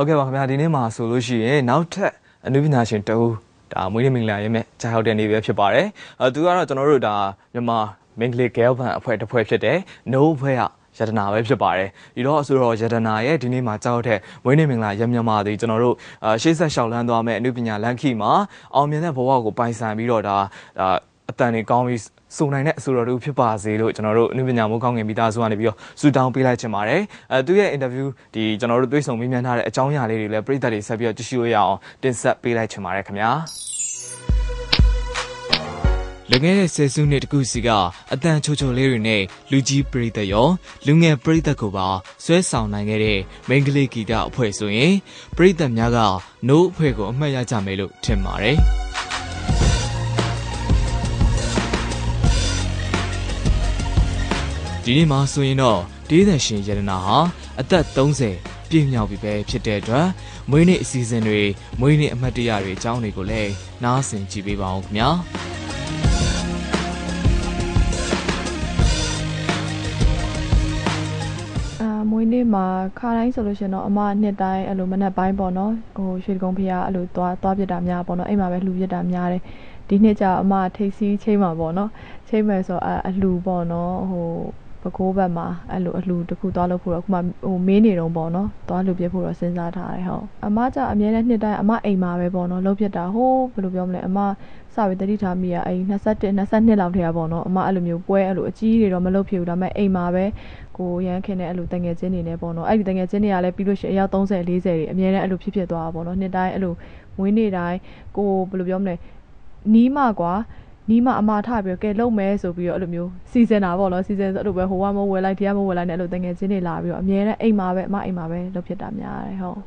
ဟုတ်ကဲ့ပါခင်ဗျာဒီနေ့မှာဆိုလို့ရှိရင်နောက်ထပ်အနုပညာရှင်တဦးဒါမွေးနေ့မင်္ဂလာရဲမဲ့ကြားဟုတ်တဲ့နေ့ပဲဖြစ်ပါတယ်အဲသူကတော့ကျွန်တော်တို့ဒါမြန်မာမင်္ဂလိကဲဘန်အဖွဲ့တစ်ဖွဲ့ဖြစ်တဲ့ No အဖွဲ့ကယတနာပဲဖြစ်ပါတယ်ဒီတော့ဆိုတော့ယတနာရဲ့ဒီနေ့မှာကြောက်တဲ့မွေးနေ့မင်္ဂလာရမြန်မာသည်ကျွန်တော်တို့ရှေ့ဆက်လျှောက်လန်းသွားမဲ့အနုပညာလမ်းခီမှာအောင်မြင်တဲ့ဘဝကိုပိုင်ဆိုင်ပြီးတော့ဒါအ တန်တွေကောင်းပြီးစုံနိုင်တဲ့အဆိုတော်တို့ဖြစ်ပါစေလို့ကျွန်တော်တို့အနုပညာမိုးကောင်းငင်မိသားစုကနေပြီးတော့ဆုတောင်းပေးလိုက်ချင်ပါတယ်အဲသူရဲ့အင်တာဗျူးဒီကျွန်တော်တို့တွေ့ဆုံမေးမြန်းထားတဲ့အကြောင်းအရာလေးတွေလည်းပြည်သက်တွေဆက်ပြီးတော့ကြည့်ရှုရအောင်တင်ဆက်ပေးလိုက်ချင်ပါတယ်ခင်ဗျာလွန်ခဲ့တဲ့ဆယ်စုနှစ်တခုစီကအတန်ချိုချိုလေးတွေနဲ့လူကြီးပရိသတ်ရောလူငယ်ပရိသတ်ကိုပါဆွဲဆောင်နိုင်ခဲ့တဲ့မိန်းကလေးဂီတအဖွဲ့ဆိုရင်ပရိသတ်များကနိုးအဖွဲ့ကိုအမှတ်ရကြမယ်လို့ထင်ပါတယ်။ ဒီနေ့မှာဆိုရင်တော့ဒေးသန်ရှင်ရတနာဟာအသက်30ပြည့်မြောက်ပြီပဲဖြစ်တဲ့အတွက်မွေးနေ့အစီအစဉ်တွေမွေးနေ့အမှတ်တရတွေအကြောင်းတွေကိုလည်းနားဆင်ကြည့်ပေးပါအောင်ခင်ဗျာမွေးနေ့မှာခါတိုင်းဆိုလို့ရှင်တော့အမနှစ်တိုင်းအဲ့လိုမနက်ပိုင်းပေါ့နော်ဟိုရွှေကုန်းဖះအဲ့လိုသွားသွားပြစ်တာများပေါ့နော်အိမ်မှာပဲလှူပြစ်တာများတယ်ဒီနှစ်ကျအမထိတ်စီးချိန်မှာပေါ့နော်ချိန်မယ်ဆိုအလှူပေါ့နော်ဟို ပကိုးဘက်မှာအဲ့လိုအလှတစ်ခုသွားလို့ဖို့တော့အခုမှဟိုမင်းနေတော့ပေါ့နော်သွားလှပြဖို့တော့စဉ်းစားထားတယ်ဟုတ်အမကြအမြဲတမ်းနှစ်တိုင်းအမအိမ်မှာပဲပေါ့နော်လှုပ်ပြတာဟိုးဘယ်လိုပြောမလဲအမစပြီးတတိထားမိရအဲ့21 22လောက်ထဲကပေါ့နော်အမအဲ့လိုမျိုးပွဲအဲ့လိုအကြီးတွေတော့မလုပ်ဖြစ်ဘူးဒါပေမဲ့အိမ်မှာပဲကိုရန်ခင်တဲ့အဲ့လိုတငယ်ချင်းတွေနဲ့ပေါ့နော်အဲ့ဒီတငယ်ချင်းတွေကလည်းပြီးလို့ရှိရင်အယောက်30 40တွေအများနဲ့အဲ့လိုဖြစ်ဖြစ်သွားတာပေါ့နော်နှစ်တိုင်းအဲ့လိုမွေးနေ့တိုင်းကိုဘယ်လိုပြောမလဲနီးမကွာ နီးမအမာထပြီးတော့ကဲလုံမဲဆိုပြီးတော့အဲ့လိုမျိုးစီစဉ်တာပေါ့နော်စီစဉ်ဆိုအဲ့လိုပဲဟိုကမဝယ်လိုက်ဒီကမဝယ်လိုက်နဲ့အဲ့လိုတငယ်ချင်းတွေလာပြီးတော့အမြဲတမ်းအိမ်မှာပဲအမအိမ်မှာပဲလုပ်ဖြစ်တာများတယ်ဟုတ်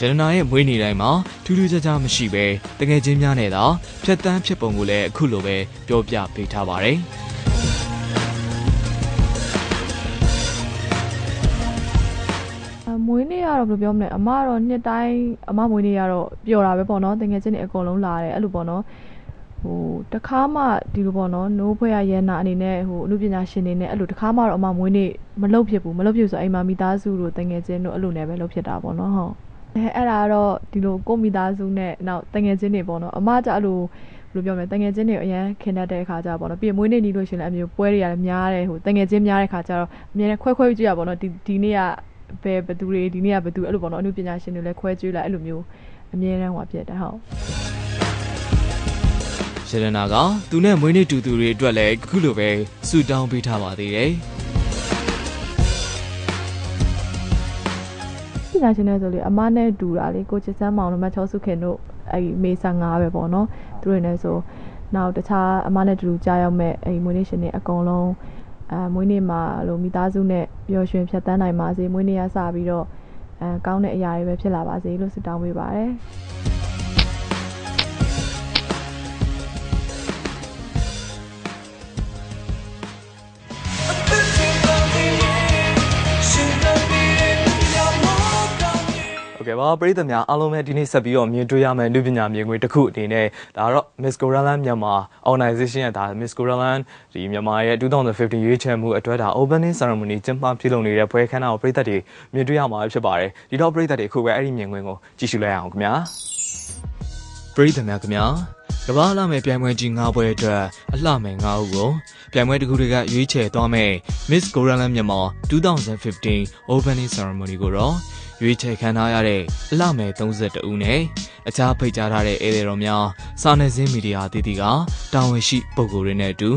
ရတနာရဲ့မွေးနေ့တိုင်းမှာထူးထူးခြားခြားမရှိပဲတကယ်ချင်းများနဲ့သာဖြတ်တန်းဖြစ်ပုံကိုလည်းအခုလိုပဲပြောပြပေးထားပါတ တော့ဘယ်လိုပြောမလဲအမကတော့နှစ်တိုင်းအမမွေးနေ့ကတော့ပျော်တာပဲပေါ့နော်တကယ်ချင်းနေအကုန်လုံးလာတယ်အဲ့လိုပေါ့နော်ဟိုတခါမှဒီလိုပေါ့နော်နိုးဖွဲ့ရရန်နာအနေနဲ့ဟိုအမှုပညာရှင်တွေနဲ့အဲ့လိုတခါမှတော့အမမွေးနေ့မလုပ်ဖြစ်ဘူးမလုပ်ဖြစ်ဆိုအိမ်မှာမိသားစုတို့တကယ်ချင်းတို့အဲ့လိုနဲ့ပဲလုပ်ဖြစ်တာပေါ့နော်ဟုတ်အဲအဲ့ဒါတော့ဒီလိုကိုမိသားစုနဲ့နောက်တကယ်ချင်းတွေပေါ့နော်အမကြအဲ့လိုဘယ်လိုပြောမလဲတငယ်ချင်းတွေအရင်ခင်တတ်တဲ့အခါကျတော့ပေါ့နော်ပြီးရင်မွေးနေ့နီးလို့ရှိရင်လည်းအမျိုးပွဲတွေရတယ်များတယ်ဟိုတငယ်ချင်းများတဲ့အခါကျတော့အမြဲတမ်းခွဲခွဲကြည့်ရပါတော့ဒီဒီနေ့က ဘယ်ဘသူတွေဒီနေ့ကဘသူအဲ့လိုပေါ့နော်အမှုပညာရှင်တွေလည်းခွဲကျွေးလိုက်အဲ့လိုမျိုးအမြဲတမ်းဟောဖြစ်တယ်ဟုတ်ရတနာကသူနဲ့မွေးနေ့တူသူတွေအတွက်လည်းခုလိုပဲဆူတောင်းပေးထားပါသေးတယ်ပညာရှင်တွေဆိုလေအမနဲ့တူတာလေကိုချစ်စမ်းမောင်တို့မချောစုခင်တို့အဲ့မေဆာ9ပဲပေါ့နော်သူတွေနဲ့ဆိုနောက်တခြားအမနဲ့တူတူကြားရောက်မဲ့အဲ့မွေးနေ့ရှင်တွေအကုန်လုံး အဲမွေးနေ့မှာလို့မိသားစုနဲ့ပျော်ရွှင်ဖြတ်သန်းနိုင်ပါစေမွေးနေ့ရစပြီးတော့အဲကောင်းတဲ့အရာတွေပဲဖြစ်လာပါစေလို့ဆုတောင်းပေးပါတယ် ကဲ့ပါပရိသတ်များအားလုံးပဲဒီနေ့ဆက်ပြီးတော့မြင်တွေ့ရမယ့်လူပညာမြင်ကွင်းတစ်ခုအနေနဲ့ဒါတော့ Miss Goraland မြန်မာ organization ရဲ့ဒါ Miss Goraland ဒီမြန်မာရဲ့2015ရွေးချယ်မှုအတွက်ဒါ opening ceremony ကျင်းပပြုလုပ်နေတဲ့ပွဲခန်းနာကိုပရိသတ်တွေမြင်တွေ့ရမှာဖြစ်ပါတယ်ဒီတော့ပရိသတ်တွေအခုပဲအဲ့ဒီမြင်ကွင်းကိုကြည့်ရှုလိုက်အောင်ခင်ဗျာပရိသတ်များခင်ဗျာကမ္ဘာအလှမဲ့ပြိုင်ပွဲကြီး၅ပွဲအတွက်အလှမဲ့၅ဦးကိုပြိုင်ပွဲတစ်ခုတွေကရွေးချယ်သွားမယ် Miss Goraland မြန်မာ2015 Opening Ceremony ကိုတော့ ရွေးချယ်ခံထားရတဲ့အလှမယ်32ဦးနဲ့အခြားဖိတ်ကြားထားတဲ့ဧည့်သည်တော်များစာနယ်ဇင်းမီဒီယာအသီးသီးကတာဝန်ရှိပုဂ္ဂိုလ်တွေနဲ့အတူ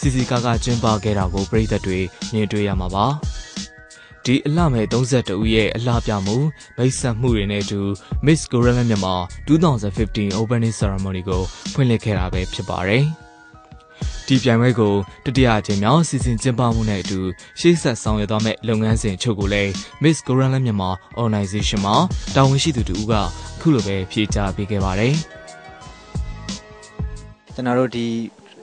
စီစီကားကကျင်းပခဲ့တာကိုပြည်သက်တွေမြင်တွေ့ရမှာပါဒီအလှမယ်32ဦးရဲ့အလှပြမှုမိတ်ဆက်မှုတွေနဲ့အတူ Miss Gorilla မြန်မာ2015 Opening Ceremony ကိုဖွင့်လှစ်ခဲ့တာပဲဖြစ်ပါတယ်။ ဒီပြိုင်ပွဲကိုတတိယအကြိမ်မြောက်စီစဉ်ကျင်းပမှုနဲ့အတူရှေ့ဆက်ဆောင်ရွက်သွားမယ့်လုပ်ငန်းစဉ်ချုပ်ကိုလည်း Miss Goran မြန်မာ Organization မှာတာဝန်ရှိသူတူကအခုလိုပဲဖြေကြားပေးခဲ့ပါတယ်ကျွန်တော်တို့ဒီ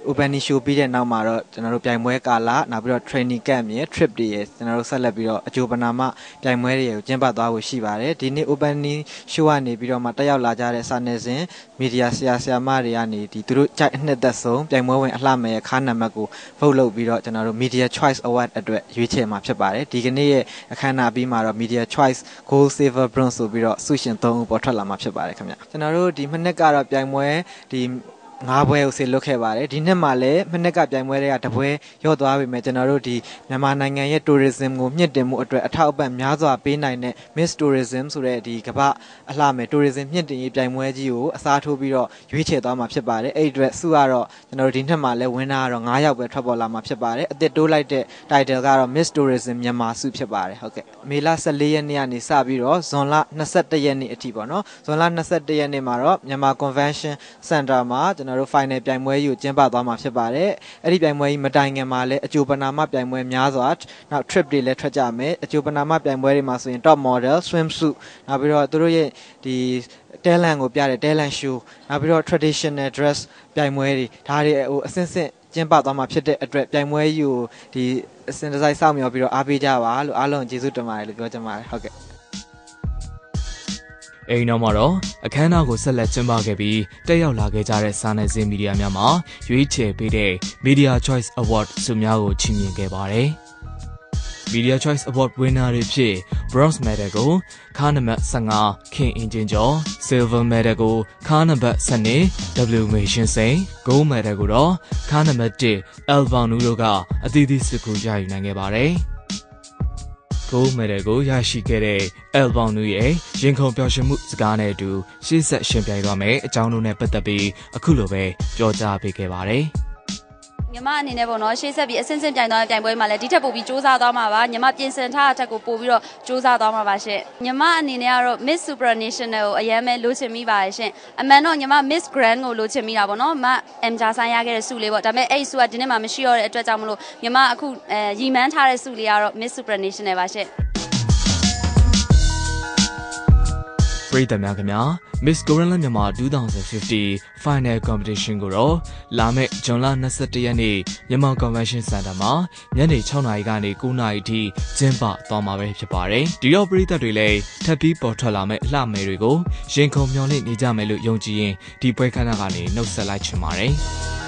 opening show ပြီးတဲ့နောက်မှာတော့ကျွန်တော်တို့ပြိုင်ပွဲကာလနောက်ပြီးတော့ training camp ရယ် trip တွေရယ်ကျွန်တော်တို့ဆက်လက်ပြီးတော့အကျိုးပနာမပြိုင်ပွဲတွေကိုကျင်းပသွားဖို့ရှိပါတယ်ဒီနေ့ opening show ကနေပြီးတော့မှတက်ရောက်လာကြတဲ့စာနယ်ဇင်း media ဆရာဆရာမတွေကနေဒီသူတို့ကြိုက်အနှစ်သက်ဆုံးပြိုင်ပွဲဝင်အလှမယ်ခါနံပါတ်ကို vote လုပ်ပြီးတော့ကျွန်တော်တို့ media choice award အတွက်ရွေးချယ်မှာဖြစ်ပါတယ်ဒီကနေ့ရဲ့အခမ်းအနားပြီးမှာတော့ media choice gold silver bronze ဆိုပြီးတော့ဆုရှင်၃ဦးပေါ်ထွက်လာမှာဖြစ်ပါတယ်ခင်ဗျကျွန်တော်တို့ဒီမနစ်ကတော့ပြိုင်ပွဲဒီ ငါးပွဲကိုဆေလွတ်ခဲ့ပါတယ်ဒီနှစ်မှာလည်းမနှစ်ကပြိုင်ပွဲတွေကတပွဲရော့သွားပြီမဲ့ကျွန်တော်တို့ဒီမြန်မာနိုင်ငံရဲ့ tourism ကိုမြင့်တင်မှုအတွက်အထောက်အပံ့များစွာပေးနိုင်တဲ့ Miss Tourism ဆိုတဲ့ဒီကမ္ဘာအလှမဲ့ tourism မြင့်တင်ရေးပြိုင်ပွဲကြီးကိုအစားထိုးပြီးတော့ရွေးချယ်သွားမှာဖြစ်ပါတယ်အဲ့ဒီအတွက်ဆုကတော့ကျွန်တော်တို့ဒီနှစ်မှာလည်း winner ကတော့9ယောက်ပဲထွက်ပေါ်လာမှာဖြစ်ပါတယ်အသစ်တိုးလိုက်တဲ့ title ကတော့ Miss Tourism မြန်မာဆုဖြစ်ပါတယ်ဟုတ်ကဲ့မေလ14ရက်နေ့ကနေစပြီးတော့ဇွန်လ21ရက်နေ့အထိပေါ့နော်ဇွန်လ21ရက်နေ့မှာတော့မြန်မာ Convention Center မှာကျွန်တော်တို့ final ပြိုင်ပွဲကြီးကိုကျင်းပသွားမှာဖြစ်ပါတယ်အဲ့ဒီပြိုင်ပွဲကြီးမတိုင်ခင်မှာလည်းအကျိုးပနာမပြိုင်ပွဲများစွာနောက် trip တွေလည်းထွက်ကြမယ်အကျိုးပနာမပြိုင်ပွဲတွေမှာဆိုရင် top model swimsuit နောက်ပြီးတော့သူတို့ရဲ့ဒီ talent ကိုပြတဲ့ talent show နောက်ပြီးတော့ traditional dress ပြိုင်ပွဲတွေဒါတွေဟိုအဆင့်ဆင့်ကျင်းပသွားမှာဖြစ်တဲ့အတွက်ပြိုင်ပွဲကြီးကိုဒီအစင်ဒီဇိုင်းစောင့်မျှော်ပြီးတော့အားပေးကြပါလို့အားလုံးကျေးဇူးတင်ပါတယ်လို့ပြောချင်ပါတယ်ဟုတ်ကဲ့ အိမ်နောက်မှာတော့အခမ်းအနားကိုဆက်လက်ကျင်းပခဲ့ပြီးတက်ရောက်လာခဲ့ကြတဲ့စာနယ်ဇင်းမီဒီယာများမှာရွေးချယ်ပေးတဲ့ Media Choice Award ဆုများကိုချီးမြှင့်ခဲ့ပါတယ်။ Media Choice Award winner တွေဖြစ် Bronze Medal ကိုခါးနံပါတ်15ခင်အင်ဂျင်ကျော် Silver Medal ကိုခါးနံပါတ်12 W မေရှင်စိန် Gold Medal ကိုတော့ခါးနံပါတ်1 Alvan Nu တို့ကအသီးသီးစစ်ကူရယူနိုင်ခဲ့ပါတယ်။ Gold Medal ကိုရရှိခဲ့တဲ့ Albon တို့ရဲ့ရင်ခုန်ပျော်ရွှင်မှုစကားနဲ့အတူရှေ့ဆက်ရှင်ပြိုင်သွားမယ်အကြောင်းတို့နဲ့ပတ်သက်ပြီးအခုလိုပဲပြောကြားပေးခဲ့ပါတယ်။ ညီမအနေနဲ့ပေါ့နော်ရှေ့ဆက်ပြီးအဆင့်ဆင့်ပြိုင်သွားတဲ့ပြိုင်ပွဲမှာလည်းဒီထက်ပိုပြီးစူးစမ်းသွားမှာပါညီမပြင်ဆင်ထားတဲ့အထက်ကိုပိုပြီးတော့စူးစမ်းသွားမှာပါရှင်ညီမအနေနဲ့ကတော့ Miss Supranational ကိုအရင်ပဲလိုချင်မိပါတယ်ရှင်အမှန်တော့ညီမ Miss Grand ကိုလိုချင်မိတာပေါ့နော်မ M ဂျာဆိုင်ရခဲ့တဲ့ဆုလေးပေါ့ဒါပေမဲ့အဲ့ဆုကဒီနေ့မှမရှိတော့တဲ့အတွက်ကြောင့်မလို့ညီမအခုအဲရီမန်းထားတဲ့ဆုလေးကတော့ Miss Supranational ပါရှင် ပရိသတ်များခင်ဗျာ Miss Gorilla မြန်မာ2050 Final Competition ကိုတော့လာမယ့်ဇွန်လ21ရက်နေ့မြန်မာ Convention Center မှာညနေ6နာရီကနေ9နာရီထိကျင်းပသွားမှာပဲဖြစ်ပါတယ်။ဒီတော့ပရိသတ်တွေလည်းထပ်ပြီးပေါ်ထွက်လာမယ့်အလှမယ်တွေကိုရင်ခုန်မျှော်လင့်နေကြမယ်လို့ယုံကြည်ရင်ဒီပွဲခန်းကနေနှုတ်ဆက်လိုက်ချင်ပါတယ်။